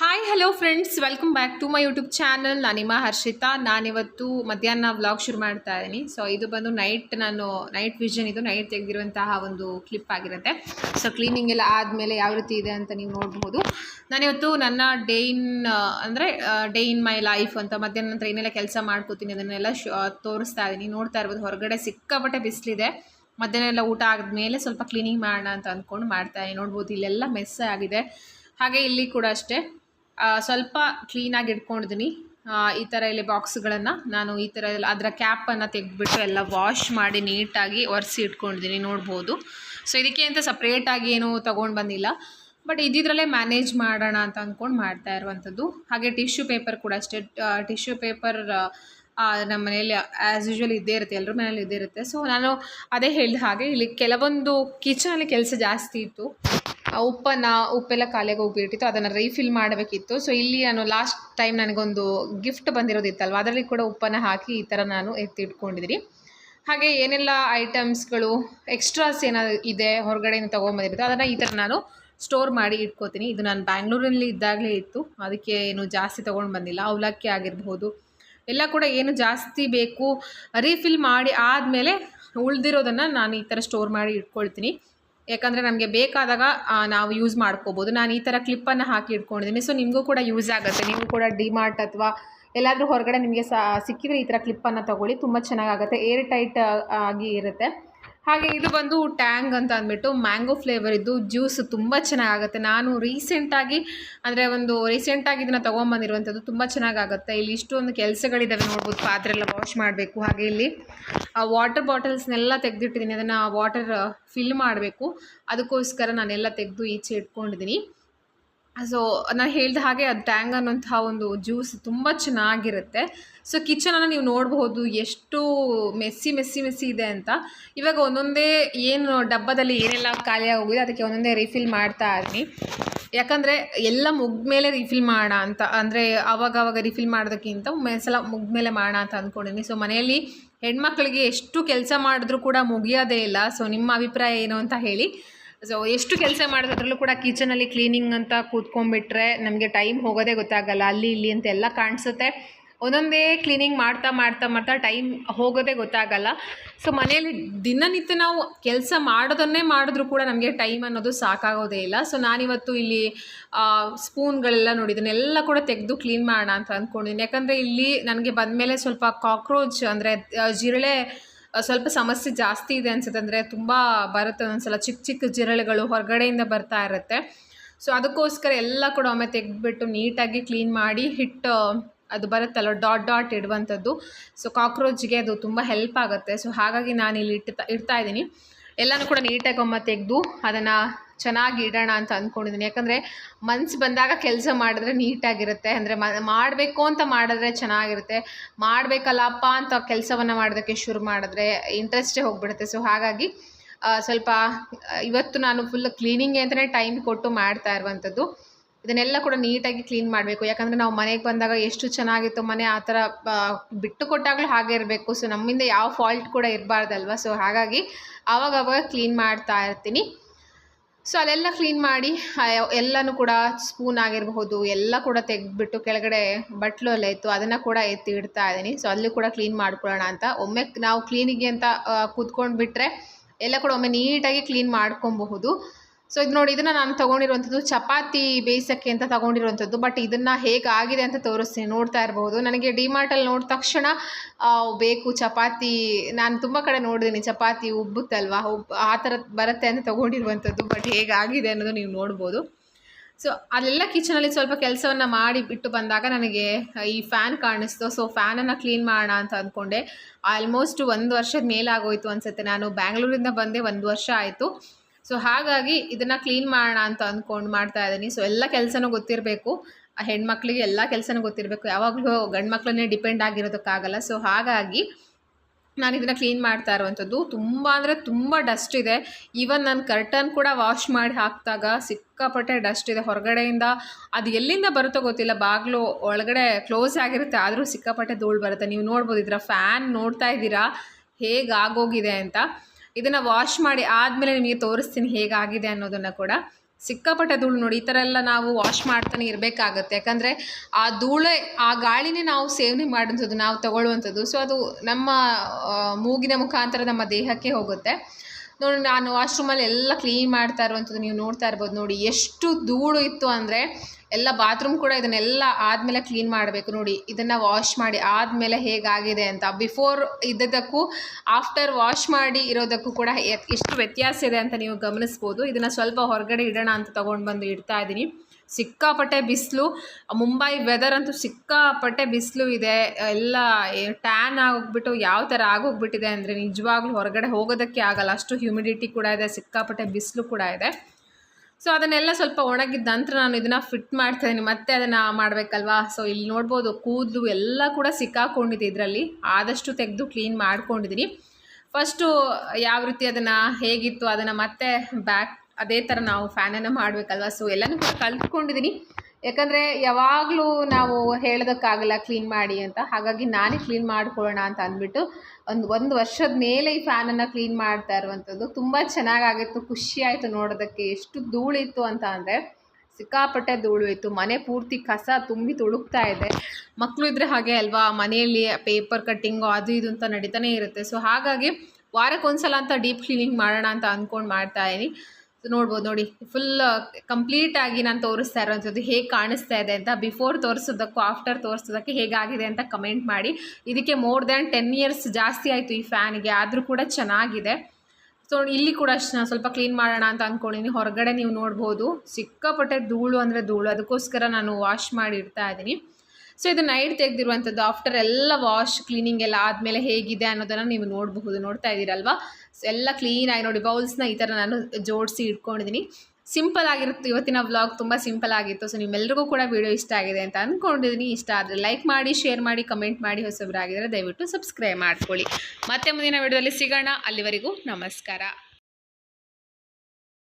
Hi hello friends welcome back to my YouTube channel ನಾನು ನಿಮ್ಮ ಹರ್ಷಿತಾ. ನಾನಿವತ್ತು ಮಧ್ಯಾಹ್ನ ವ್ಲಾಗ್ ಶುರು ಮಾಡ್ತಾ ಇದ್ದೀನಿ. ಸೊ ಇದು ಬಂದು ನೈಟ್ ನಾನು ನೈಟ್ ವಿಷನ್ ಇದು ನೈಟ್ ತೆಗೆದಿರುವಂತಹ ಒಂದು ಕ್ಲಿಪ್ ಆಗಿರುತ್ತೆ. ಸೊ ಕ್ಲೀನಿಂಗ್ ಎಲ್ಲ ಆದಮೇಲೆ ಯಾವ ರೀತಿ ಇದೆ ಅಂತ ನೀವು ನೋಡ್ಬೋದು. ನಾನಿವತ್ತು ನನ್ನ ಡೇ ಇನ್ ಅಂದರೆ ಡೇ ಇನ್ ಮೈ ಲೈಫ್ ಅಂತ ಮಧ್ಯಾಹ್ನ ನಂತರ ಏನೆಲ್ಲ ಕೆಲಸ ಮಾಡ್ಕೋತೀನಿ. ಅದನ್ನೆಲ್ಲ ತೋರಿಸ್ತಾ ಇದ್ದೀನಿ. ನೋಡ್ತಾ ಇರ್ಬೋದು, ಹೊರಗಡೆ ಸಿಕ್ಕಾಪಟ್ಟೆ ಬಿಸಿಲಿದೆ. ಮಧ್ಯಾಹ್ನ ಎಲ್ಲ ಊಟ ಆದಮೇಲೆ ಸ್ವಲ್ಪ ಕ್ಲೀನಿಂಗ್ ಮಾಡೋಣ ಅಂತ ಅಂದ್ಕೊಂಡು ಮಾಡ್ತಾ ಇದ್ದೀನಿ. ನೋಡ್ಬೋದು, ಇಲ್ಲೆಲ್ಲ ಮೆಸ್ಸಾಗಿದೆ ಹಾಗೆ ಇಲ್ಲಿ ಕೂಡ ಅಷ್ಟೇ. ಸ್ವಲ್ಪ ಕ್ಲೀನಾಗಿ ಇಟ್ಕೊಂಡಿದ್ದೀನಿ ಈ ಥರ ಇಲ್ಲಿ ಬಾಕ್ಸ್ಗಳನ್ನು ನಾನು ಈ ಥರ ಎಲ್ಲ ಅದರ ಕ್ಯಾಪನ್ನು ತೆಗೆದ್ಬಿಟ್ಟು ಎಲ್ಲ ವಾಶ್ ಮಾಡಿ ನೀಟಾಗಿ ಒರೆಸಿ ಇಟ್ಕೊಂಡಿದ್ದೀನಿ ನೋಡ್ಬೋದು. ಸೊ ಇದಕ್ಕೆ ಅಂತ ಸಪ್ರೇಟಾಗಿ ಏನೂ ತೊಗೊಂಡು ಬಂದಿಲ್ಲ. ಬಟ್ ಇದ್ದಿದ್ರಲ್ಲೇ ಮ್ಯಾನೇಜ್ ಮಾಡೋಣ ಅಂತ ಅಂದ್ಕೊಂಡು ಮಾಡ್ತಾ ಇರುವಂಥದ್ದು. ಹಾಗೆ ಟಿಶ್ಯೂ ಪೇಪರ್ ಕೂಡ ಅಷ್ಟೇ. ಟಿಶ್ಯೂ ಪೇಪರ್ ನಮ್ಮ ಮನೇಲಿ ಆ್ಯಸ್ ಯೂಶ್ವಲ್ ಇದ್ದೇ ಇರುತ್ತೆ. ಎಲ್ಲರ ಮನೇಲಿ ಇದ್ದೇ ಇರುತ್ತೆ. ಸೊ ನಾನು ಅದೇ ಹೇಳಿದ ಹಾಗೆ ಇಲ್ಲಿ ಕೆಲವೊಂದು ಕಿಚನಲ್ಲಿ ಕೆಲಸ ಜಾಸ್ತಿ ಇತ್ತು. ಆ ಉಪ್ಪನ್ನು, ಉಪ್ಪೆಲ್ಲ ಖಾಲಿಯಾಗಿ ಹೋಗ್ಬಿಟ್ಟಿತ್ತು, ಅದನ್ನು ರೀಫಿಲ್ ಮಾಡಬೇಕಿತ್ತು. ಸೊ ಇಲ್ಲಿ ನಾನು ಲಾಸ್ಟ್ ಟೈಮ್ ನನಗೊಂದು ಗಿಫ್ಟ್ ಬಂದಿರೋದಿತ್ತಲ್ವ, ಅದರಲ್ಲಿ ಕೂಡ ಉಪ್ಪನ್ನು ಹಾಕಿ ಈ ಥರ ನಾನು ಎತ್ತಿಟ್ಕೊಂಡಿದ್ದೀನಿ. ಹಾಗೆ ಏನೆಲ್ಲ ಐಟಮ್ಸ್ಗಳು ಎಕ್ಸ್ಟ್ರಾಸ್ ಏನಾದ್ರು ಇದೆ ಹೊರಗಡೆಯಿಂದ ತೊಗೊಂಬಂದಿರುತ್ತೆ, ಅದನ್ನು ಈ ಥರ ನಾನು ಸ್ಟೋರ್ ಮಾಡಿ ಇಟ್ಕೋತೀನಿ. ಇದು ನಾನು ಬ್ಯಾಂಗ್ಳೂರಲ್ಲಿ ಇದ್ದಾಗಲೇ ಇತ್ತು, ಅದಕ್ಕೆ ಏನು ಜಾಸ್ತಿ ತೊಗೊಂಡು ಬಂದಿಲ್ಲ. ಅವಲಕ್ಕಿ ಆಗಿರ್ಬೋದು, ಎಲ್ಲ ಕೂಡ ಏನು ಜಾಸ್ತಿ ಬೇಕು ರೀಫಿಲ್ ಮಾಡಿ ಆದಮೇಲೆ ಉಳಿದಿರೋದನ್ನು ನಾನು ಈ ಥರ ಸ್ಟೋರ್ ಮಾಡಿ ಇಟ್ಕೊಳ್ತೀನಿ. ಯಾಕಂದರೆ ನಮಗೆ ಬೇಕಾದಾಗ ನಾವು ಯೂಸ್ ಮಾಡ್ಕೋಬೋದು. ನಾನು ಈ ಥರ ಕ್ಲಿಪ್ಪನ್ನು ಹಾಕಿ ಇಟ್ಕೊಂಡಿದ್ದೀನಿ. ಸೊ ನಿಮಗೂ ಕೂಡ ಯೂಸ್ ಆಗುತ್ತೆ. ನೀವು ಕೂಡ ಡಿಮಾರ್ಟ್ ಅಥವಾ ಎಲ್ಲಾದರೂ ಹೊರಗಡೆ ನಿಮಗೆ ಸಾ, ಸಿಕ್ಕಿದ್ರೆ ಈ ಥರ ಕ್ಲಿಪ್ಪನ್ನು ತೊಗೊಳ್ಳಿ. ತುಂಬ ಚೆನ್ನಾಗಾಗುತ್ತೆ ಏರ್ ಟೈಟ್ ಆಗಿ ಇರುತ್ತೆ. ಹಾಗೆ ಇದು ಬಂದು ಟ್ಯಾಂಗ್ ಅಂತ ಅಂದ್ಬಿಟ್ಟು ಮ್ಯಾಂಗೋ ಫ್ಲೇವರ್ ಇದ್ದು ಜ್ಯೂಸ್ ತುಂಬ ಚೆನ್ನಾಗಾಗುತ್ತೆ. ನಾನು ರೀಸೆಂಟಾಗಿ ಅಂದರೆ ಒಂದು ರೀಸೆಂಟಾಗಿ ಇದನ್ನು ತೊಗೊಂಬಂದಿರುವಂಥದ್ದು ತುಂಬ ಚೆನ್ನಾಗಾಗುತ್ತೆ. ಇಲ್ಲಿ ಇಷ್ಟೊಂದು ಕೆಲಸಗಳಿದ್ದಾವೆ ನೋಡ್ಬೋದು, ಪಾತ್ರೆ ಎಲ್ಲ ವಾಶ್ ಮಾಡಬೇಕು ಹಾಗೆ ಇಲ್ಲಿ. ವಾಟರ್ ಬಾಟಲ್ಸ್ನೆಲ್ಲ ತೆಗೆದಿಟ್ಟಿದ್ದೀನಿ, ಅದನ್ನು ವಾಟರ್ ಫಿಲ್ ಮಾಡಬೇಕು. ಅದಕ್ಕೋಸ್ಕರ ನಾನೆಲ್ಲ ತೆಗೆದು ಈಚೆ ಇಟ್ಕೊಂಡಿದ್ದೀನಿ. ಸೊ ನಾನು ಹೇಳಿದ ಹಾಗೆ ಅದು ಟ್ಯಾಂಗ್ ಅನ್ನೋಂತಹ ಒಂದು ಜ್ಯೂಸ್ ತುಂಬ ಚೆನ್ನಾಗಿರುತ್ತೆ. ಸೊ ಕಿಚನನ್ನು ನೀವು ನೋಡಬಹುದು ಎಷ್ಟು ಮೆಸ್ಸಿ ಮೆಸ್ಸಿ ಮೆಸ್ಸಿ ಇದೆ ಅಂತ. ಇವಾಗ ಒಂದೊಂದೇ ಏನು ಡಬ್ಬದಲ್ಲಿ ಏನೆಲ್ಲ ಖಾಲಿಯಾಗಿ ಹೋಗಿದೆ ಅದಕ್ಕೆ ಒಂದೊಂದೇ ರೀಫಿಲ್ ಮಾಡ್ತಾ ಇದ್ದೀನಿ ಯಾಕಂದರೆ ಎಲ್ಲ ಮುಗ್ಮೇಲೆ ರೀಫಿಲ್ ಮಾಡೋಣ ಅಂತ, ಅಂದರೆ ಆವಾಗ ಆವಾಗ ರೀಫಿಲ್ ಮಾಡೋದಕ್ಕಿಂತ ಸಲ ಮುಗ್ಮೇಲೆ ಮಾಡೋಣ ಅಂತ ಅಂದ್ಕೊಂಡಿದ್ದೀನಿ ಸೊ ಮನೆಯಲ್ಲಿ ಹೆಣ್ಮಕ್ಳಿಗೆ ಎಷ್ಟು ಕೆಲಸ ಮಾಡಿದ್ರೂ ಕೂಡ ಮುಗಿಯೋದೇ ಇಲ್ಲ. ಸೊ ನಿಮ್ಮ ಅಭಿಪ್ರಾಯ ಏನು ಅಂತ ಹೇಳಿ. ಸೊ ಎಷ್ಟು ಕೆಲಸ ಮಾಡೋದ್ರಲ್ಲೂ ಕೂಡ ಕಿಚನಲ್ಲಿ ಕ್ಲೀನಿಂಗ್ ಅಂತ ಕೂತ್ಕೊಂಡ್ಬಿಟ್ರೆ ನಮಗೆ ಟೈಮ್ ಹೋಗೋದೇ ಗೊತ್ತಾಗಲ್ಲ. ಅಲ್ಲಿ ಇಲ್ಲಿ ಅಂತ ಎಲ್ಲ ಕಾಣಿಸುತ್ತೆ. ಒಂದೊಂದೇ ಕ್ಲೀನಿಂಗ್ ಮಾಡ್ತಾ ಮಾಡ್ತಾ ಮಾಡ್ತಾ ಟೈಮ್ ಹೋಗೋದೇ ಗೊತ್ತಾಗಲ್ಲ. ಸೊ ಮನೆಯಲ್ಲಿ ದಿನನಿತ್ಯ ನಾವು ಕೆಲಸ ಮಾಡೋದನ್ನೇ ಮಾಡಿದ್ರೂ ಕೂಡ ನಮಗೆ ಟೈಮ್ ಅನ್ನೋದು ಸಾಕಾಗೋದೇ ಇಲ್ಲ. ಸೊ ನಾನಿವತ್ತು ಇಲ್ಲಿ ಸ್ಪೂನ್ಗಳೆಲ್ಲ ನೋಡಿದ್ದೀನಿ ಎಲ್ಲ ಕೂಡ ತೆಗೆದು ಕ್ಲೀನ್ ಮಾಡೋಣ ಅಂತ ಅಂದ್ಕೊಂಡಿದ್ದೀನಿ. ಯಾಕಂದರೆ ಇಲ್ಲಿ ನನಗೆ ಬಂದಮೇಲೆ ಸ್ವಲ್ಪ ಕಾಕ್ರೋಚ್ ಅಂದರೆ ಜಿರಳೆ ಸ್ವಲ್ಪ ಸಮಸ್ಯೆ ಜಾಸ್ತಿ ಇದೆ ಅನ್ಸುತ್ತೆ. ಅಂದರೆ ತುಂಬ ಬರುತ್ತೆ ಒಂದೊಂದ್ಸಲ ಚಿಕ್ಕ ಚಿಕ್ಕ ಜಿರಳೆಗಳು ಹೊರಗಡೆಯಿಂದ ಬರ್ತಾ ಇರುತ್ತೆ. ಸೊ ಅದಕ್ಕೋಸ್ಕರ ಎಲ್ಲ ಕೂಡ ಒಮ್ಮೆ ತೆಗೆದ್ಬಿಟ್ಟು ನೀಟಾಗಿ ಕ್ಲೀನ್ ಮಾಡಿ ಹಿಟ್ಟು, ಅದು ಬರುತ್ತಲ್ಲ ಡಾಟ್ ಡಾಟ್ ಇಡುವಂಥದ್ದು. ಸೊ ಕಾಕ್ರೋಚ್ಗೆ ಅದು ತುಂಬ ಹೆಲ್ಪ್ ಆಗುತ್ತೆ. ಸೊ ಹಾಗಾಗಿ ನಾನು ಇಲ್ಲಿ ಇಡ್ತಾ ಇಡ್ತಾ ಇದ್ದೀನಿ. ಎಲ್ಲನೂ ಕೂಡ ನೀಟಾಗಿ ಒಮ್ಮೆ ತೆಗೆದು ಅದನ್ನು ಚೆನ್ನಾಗಿ ಇಡೋಣ ಅಂತ ಅಂದ್ಕೊಂಡಿದ್ದೀನಿ ಯಾಕಂದರೆ ಮನ್ಸು ಬಂದಾಗ ಕೆಲಸ ಮಾಡಿದ್ರೆ ನೀಟಾಗಿರುತ್ತೆ. ಅಂದರೆ ಮಾಡಬೇಕು ಅಂತ ಮಾಡಿದ್ರೆ ಚೆನ್ನಾಗಿರುತ್ತೆ. ಮಾಡಬೇಕಲ್ಲಪ್ಪ ಅಂತ ಕೆಲಸವನ್ನು ಮಾಡೋದಕ್ಕೆ ಶುರು ಮಾಡಿದ್ರೆ ಇಂಟ್ರೆಸ್ಟೇ ಹೋಗ್ಬಿಡುತ್ತೆ. ಸೊ ಹಾಗಾಗಿ ಸ್ವಲ್ಪ ಇವತ್ತು ನಾನು ಫುಲ್ ಕ್ಲೀನಿಂಗ್ ಅಂತಲೇ ಟೈಮ್ ಕೊಟ್ಟು ಮಾಡ್ತಾ ಇರುವಂಥದ್ದು. ಇದನ್ನೆಲ್ಲ ಕೂಡ ನೀಟಾಗಿ ಕ್ಲೀನ್ ಮಾಡಬೇಕು. ಯಾಕಂದರೆ ನಾವು ಮನೆಗೆ ಬಂದಾಗ ಎಷ್ಟು ಚೆನ್ನಾಗಿತ್ತು ಮನೆ, ಆ ಥರ ಬಿಟ್ಟು ಕೊಟ್ಟಾಗಲೂ ಹಾಗೆ ಇರಬೇಕು. ಸೊ ನಮ್ಮಿಂದ ಯಾವ ಫಾಲ್ಟ್ ಕೂಡ ಇರಬಾರ್ದಲ್ವ? ಸೊ ಹಾಗಾಗಿ ಆವಾಗ ಆವಾಗ ಕ್ಲೀನ್ ಮಾಡ್ತಾ ಇರ್ತೀನಿ. ಸೊ ಅಲ್ಲೆಲ್ಲ ಕ್ಲೀನ್ ಮಾಡಿ ಎಲ್ಲನೂ ಕೂಡ ಸ್ಪೂನ್ ಆಗಿರಬಹುದು, ಎಲ್ಲ ಕೂಡ ತೆಗೆದ್ಬಿಟ್ಟು ಕೆಳಗಡೆ ಬಟ್ಲು ಎಲ್ಲ ಇತ್ತು, ಅದನ್ನು ಕೂಡ ಎತ್ತಿ ಇಡ್ತಾ ಇದ್ದೀನಿ. ಸೊ ಅಲ್ಲಿ ಕೂಡ ಕ್ಲೀನ್ ಮಾಡ್ಕೊಳ್ಳೋಣ ಅಂತ. ಒಮ್ಮೆ ನಾವು ಕ್ಲೀನಿಗೆ ಅಂತ ಕೂತ್ಕೊಂಡು ಬಿಟ್ಟರೆ ಎಲ್ಲ ಕೂಡ ಒಮ್ಮೆ ನೀಟಾಗಿ ಕ್ಲೀನ್ ಮಾಡ್ಕೊಬಹುದು. ಸೊ ಇದು ನೋಡಿ, ಇದನ್ನು ನಾನು ತೊಗೊಂಡಿರುವಂಥದ್ದು ಚಪಾತಿ ಬೇಯಿಸೋಕ್ಕೆ ಅಂತ ತೊಗೊಂಡಿರುವಂಥದ್ದು ಬಟ್ ಇದನ್ನು ಹೇಗಾಗಿದೆ ಅಂತ ತೋರಿಸ್ತೀನಿ, ನೋಡ್ತಾ ಇರಬಹುದು ನನಗೆ ಡಿಮಾರ್ಟಲ್ಲಿ ನೋಡಿದ ತಕ್ಷಣ ಬೇಕು ಚಪಾತಿ, ನಾನು ತುಂಬ ಕಡೆ ನೋಡಿದ್ದೀನಿ ಚಪಾತಿ ಉಬ್ಬುತ್ತಲ್ವಾ, ಉಬ್, ಆ ಥರ ಬರುತ್ತೆ ಅಂತ ತೊಗೊಂಡಿರುವಂಥದ್ದು ಬಟ್ ಹೇಗಾಗಿದೆ ಅನ್ನೋದು ನೀವು ನೋಡ್ಬೋದು. ಸೊ ಅಲ್ಲೆಲ್ಲ ಕಿಚನಲ್ಲಿ ಸ್ವಲ್ಪ ಕೆಲಸವನ್ನು ಮಾಡಿ ಬಿಟ್ಟು ಬಂದಾಗ ನನಗೆ ಈ ಫ್ಯಾನ್ ಕಾಣಿಸ್ತು. ಸೊ ಫ್ಯಾನನ್ನು ಕ್ಲೀನ್ ಮಾಡೋಣ ಅಂತ ಅಂದ್ಕೊಂಡೆ. ಆಲ್ಮೋಸ್ಟ್ ಒಂದು ವರ್ಷದ ಮೇಲಾಗೋಯ್ತು ಅನಿಸುತ್ತೆ. ನಾನು ಬ್ಯಾಂಗ್ಳೂರಿಂದ ಬಂದೆ, ಒಂದು ವರ್ಷ ಆಯಿತು. ಸೊ ಹಾಗಾಗಿ ಇದನ್ನು ಕ್ಲೀನ್ ಮಾಡೋಣ ಅಂತ ಅಂದ್ಕೊಂಡು ಮಾಡ್ತಾ ಇದ್ದೀನಿ. ಸೊ ಎಲ್ಲ ಕೆಲಸನೂ ಗೊತ್ತಿರಬೇಕು. ಹೆಣ್ಮಕ್ಳಿಗೆ ಎಲ್ಲ ಕೆಲಸನೂ ಗೊತ್ತಿರಬೇಕು. ಯಾವಾಗಲೂ ಗಂಡು ಮಕ್ಕಳನ್ನೇ ಡಿಪೆಂಡ್ ಆಗಿರೋದಕ್ಕಾಗಲ್ಲ. ಸೊ ಹಾಗಾಗಿ ನಾನು ಇದನ್ನು ಕ್ಲೀನ್ ಮಾಡ್ತಾ ಇರುವಂಥದ್ದು. ತುಂಬ ಅಂದರೆ ತುಂಬ ಡಸ್ಟ್ ಇದೆ. ಈವನ್ ನಾನು ಕರ್ಟನ್ ಕೂಡ ವಾಶ್ ಮಾಡಿ ಹಾಕಿದಾಗ ಸಿಕ್ಕಾಪಟ್ಟೆ ಡಸ್ಟ್ ಇದೆ. ಹೊರಗಡೆಯಿಂದ ಅದು ಎಲ್ಲಿಂದ ಬರುತ್ತೋ ಗೊತ್ತಿಲ್ಲ. ಬಾಗಿಲು ಒಳಗಡೆ ಕ್ಲೋಸ್ ಆಗಿರುತ್ತೆ. ಆದರೂ ಸಿಕ್ಕಾಪಟ್ಟೆ ಧೂಳು ಬರುತ್ತೆ. ನೀವು ನೋಡ್ಬೋದು ಇದರ ಫ್ಯಾನ್ ನೋಡ್ತಾ ಇದ್ದೀರಾ? ಹೇಗೆ ಆಗೋಗಿದೆ ಅಂತ. ಇದನ್ನು ವಾಶ್ ಮಾಡಿ ಆದಮೇಲೆ ನಿಮಗೆ ತೋರಿಸ್ತೀನಿ ಹೇಗಾಗಿದೆ ಅನ್ನೋದನ್ನು ಕೂಡ. ಸಿಕ್ಕಾಪಟ್ಟೆ ಧೂಳು ನೋಡಿ, ಈ ಥರ ಎಲ್ಲ ನಾವು ವಾಶ್ ಮಾಡ್ತಾನೆ ಇರಬೇಕಾಗತ್ತೆ. ಯಾಕಂದರೆ ಆ ಧೂಳೆ, ಆ ಗಾಳಿನೇ ನಾವು ಸೇವನೆ ಮಾಡುವಂಥದ್ದು ನಾವು ತಗೊಳ್ಳುವಂಥದ್ದು. ಸೊ ಅದು ನಮ್ಮ ಮೂಗಿನ ಮುಖಾಂತರ ನಮ್ಮ ದೇಹಕ್ಕೆ ಹೋಗುತ್ತೆ. ನೋಡಿ, ನಾನು ವಾಶ್ರೂಮಲ್ಲಿ ಎಲ್ಲ ಕ್ಲೀನ್ ಮಾಡ್ತಾ ಇರುವಂಥದ್ದು ನೀವು ನೋಡ್ತಾ ಇರ್ಬೋದು ನೋಡಿ. ಎಷ್ಟು ಧೂಳು ಇತ್ತು ಅಂದರೆ ಎಲ್ಲ ಬಾತ್ರೂಮ್ ಕೂಡ ಇದನ್ನೆಲ್ಲ ಆದಮೇಲೆ ಕ್ಲೀನ್ ಮಾಡಬೇಕು ನೋಡಿ. ಇದನ್ನು ವಾಶ್ ಮಾಡಿ ಆದಮೇಲೆ ಹೇಗಾಗಿದೆ ಅಂತ. ಬಿಫೋರ್ ಇದ್ದದಕ್ಕೂ ಆಫ್ಟರ್ ವಾಶ್ ಮಾಡಿ ಇರೋದಕ್ಕೂ ಕೂಡ ಎಷ್ಟು ವ್ಯತ್ಯಾಸ ಇದೆ ಅಂತ ನೀವು ಗಮನಿಸ್ಬೋದು. ಇದನ್ನು ಸ್ವಲ್ಪ ಹೊರಗಡೆ ಇಡೋಣ ಅಂತ ತೊಗೊಂಡು ಬಂದು ಇಡ್ತಾ ಇದ್ದೀನಿ ಸಿಕ್ಕಾಪಟ್ಟೆ ಬಿಸಿಲು. ಮುಂಬೈ ವೆದರ್ ಅಂತೂ ಸಿಕ್ಕಾಪಟ್ಟೆ ಬಿಸಿಲು ಇದೆ. ಎಲ್ಲ ಟ್ಯಾನ್ ಆಗೋಗ್ಬಿಟ್ಟು ಯಾವ ಥರ ಆಗೋಗ್ಬಿಟ್ಟಿದೆ ಅಂದರೆ ನಿಜವಾಗ್ಲೂ ಹೊರಗಡೆ ಹೋಗೋದಕ್ಕೆ ಆಗಲ್ಲ. ಅಷ್ಟು ಹ್ಯುಮಿಡಿಟಿ ಕೂಡ ಇದೆ, ಸಿಕ್ಕಾಪಟ್ಟೆ ಬಿಸಿಲು ಕೂಡ ಇದೆ. ಸೊ ಅದನ್ನೆಲ್ಲ ಸ್ವಲ್ಪ ಒಣಗಿದ ನಂತರ ನಾನು ಇದನ್ನು ಫಿಟ್ ಮಾಡ್ತಾ ಇದ್ದೀನಿ. ಮತ್ತೆ ಅದನ್ನು ಮಾಡಬೇಕಲ್ವಾ? ಸೊ ಇಲ್ಲಿ ನೋಡ್ಬೋದು ಕೂದಲು ಎಲ್ಲ ಕೂಡ ಸಿಕ್ಕಾಕೊಂಡಿದೆ ಇದರಲ್ಲಿ. ಆದಷ್ಟು ತೆಗೆದು ಕ್ಲೀನ್ ಮಾಡ್ಕೊಂಡಿದ್ದೀನಿ. ಫಸ್ಟು ಯಾವ ರೀತಿ ಅದನ್ನು ಹೇಗಿತ್ತು, ಅದನ್ನು ಮತ್ತೆ ಬ್ಯಾಕ್ ಅದೇ ಥರ ನಾವು ಫ್ಯಾನನ್ನು ಮಾಡಬೇಕಲ್ವಾ? ಸೊ ಎಲ್ಲನೂ ಕೂಡ ಕಲ್ತ್ಕೊಂಡಿದ್ದೀನಿ ಯಾಕಂದರೆ ಯಾವಾಗಲೂ ನಾವು ಹೇಳೋದಕ್ಕಾಗಲ್ಲ ಕ್ಲೀನ್ ಮಾಡಿ ಅಂತ. ಹಾಗಾಗಿ ನಾನೇ ಕ್ಲೀನ್ ಮಾಡ್ಕೊಳ್ಳೋಣ ಅಂತ ಅಂದ್ಬಿಟ್ಟು ಒಂದು ಒಂದು ವರ್ಷದ ಮೇಲೆ ಈ ಫ್ಯಾನನ್ನು ಕ್ಲೀನ್ ಮಾಡ್ತಾ ಇರುವಂಥದ್ದು ತುಂಬ ಚೆನ್ನಾಗಾಗಿತ್ತು. ಖುಷಿ ಆಯಿತು ನೋಡೋದಕ್ಕೆ. ಎಷ್ಟು ಧೂಳಿತ್ತು ಅಂತ ಅಂದರೆ ಸಿಕ್ಕಾಪಟ್ಟೆ ಧೂಳು ಇತ್ತು ಮನೆ ಪೂರ್ತಿ ಕಸ ತುಂಬಿ ತುಳುಕ್ತಾ ಇದೆ. ಮಕ್ಕಳು ಇದ್ದರೆ ಹಾಗೆ ಅಲ್ವಾ? ಮನೆಯಲ್ಲಿ ಪೇಪರ್ ಕಟ್ಟಿಂಗು ಅದು ಇದು ಅಂತ ನಡೀತಾನೆ ಇರುತ್ತೆ. ಸೊ ಹಾಗಾಗಿ ವಾರಕ್ಕೊಂದ್ಸಲ ಅಂತ ಡೀಪ್ ಕ್ಲೀನಿಂಗ್ ಮಾಡೋಣ ಅಂತ ಅಂದ್ಕೊಂಡು ಮಾಡ್ತಾ ಇದ್ದೀನಿ ನೋಡ್ಬೋದು, ನೋಡಿ. ಫುಲ್ ಕಂಪ್ಲೀಟಾಗಿ ನಾನು ತೋರಿಸ್ತಾ ಇರೋವಂಥದ್ದು ಹೇಗೆ ಕಾಣಿಸ್ತಾ ಇದೆ ಅಂತ. ಬಿಫೋರ್ ತೋರಿಸೋದಕ್ಕೂ ಆಫ್ಟರ್ ತೋರಿಸೋದಕ್ಕೆ ಹೇಗಾಗಿದೆ ಅಂತ ಕಮೆಂಟ್ ಮಾಡಿ. ಇದಕ್ಕೆ ಮೋರ್ ದ್ಯಾನ್ ಟೆನ್ ಇಯರ್ಸ್ ಜಾಸ್ತಿ ಆಯಿತು ಈ ಫ್ಯಾನಿಗೆ ಆದರೂ ಕೂಡ ಚೆನ್ನಾಗಿದೆ. ಸೊ ಇಲ್ಲಿ ಕೂಡ ಅಷ್ಟು ಸ್ವಲ್ಪ ಕ್ಲೀನ್ ಮಾಡೋಣ ಅಂತ ಅಂದ್ಕೊಂಡಿದ್ದೀನಿ ಹೊರಗಡೆ ನೀವು ನೋಡ್ಬೋದು. ಸಿಕ್ಕಾಪಟ್ಟೆ ಧೂಳು ಅಂದರೆ ಧೂಳು. ಅದಕ್ಕೋಸ್ಕರ ನಾನು ವಾಶ್ ಮಾಡಿ ಇಡ್ತಾ ಇದ್ದೀನಿ. ಸೊ ಇದು ನೈಟ್ ತೆಗೆದಿರುವಂಥದ್ದು. ಆಫ್ಟರ್ ಎಲ್ಲ ವಾಶ್ ಕ್ಲೀನಿಂಗ್ ಎಲ್ಲ ಆದಮೇಲೆ ಹೇಗಿದೆ ಅನ್ನೋದನ್ನು ನೀವು ನೋಡಬಹುದು, ನೋಡ್ತಾ ಇದ್ದೀರಲ್ವಾ? ಎಲ್ಲ ಕ್ಲೀನಾಗಿ ನೋಡಿ ಬೌಲ್ಸ್ನ ಈ ಥರ ನಾನು ಜೋಡಿಸಿ ಇಟ್ಕೊಂಡಿದ್ದೀನಿ ಸಿಂಪಲ್ ಆಗಿರುತ್ತೆ, ಇವತ್ತಿನ ವ್ಲಾಗ್ ತುಂಬ ಸಿಂಪಲ್ ಆಗಿತ್ತು. ಸೊ ನಿಮ್ಮೆಲ್ರಿಗೂ ಕೂಡ ವಿಡಿಯೋ ಇಷ್ಟ ಆಗಿದೆ ಅಂತ ಅಂದ್ಕೊಂಡಿದ್ದೀನಿ ಇಷ್ಟ ಆದರೆ ಲೈಕ್ ಮಾಡಿ ಶೇರ್ ಮಾಡಿ ಕಮೆಂಟ್ ಮಾಡಿ ಹೊಸಬರಾಗಿದ್ದರೆ ದಯವಿಟ್ಟು ಸಬ್ಸ್ಕ್ರೈಬ್ ಮಾಡ್ಕೊಳ್ಳಿ. ಮತ್ತೆ ಮುಂದಿನ ವಿಡಿಯೋದಲ್ಲಿ ಸಿಗೋಣ. ಅಲ್ಲಿವರೆಗೂ ನಮಸ್ಕಾರ.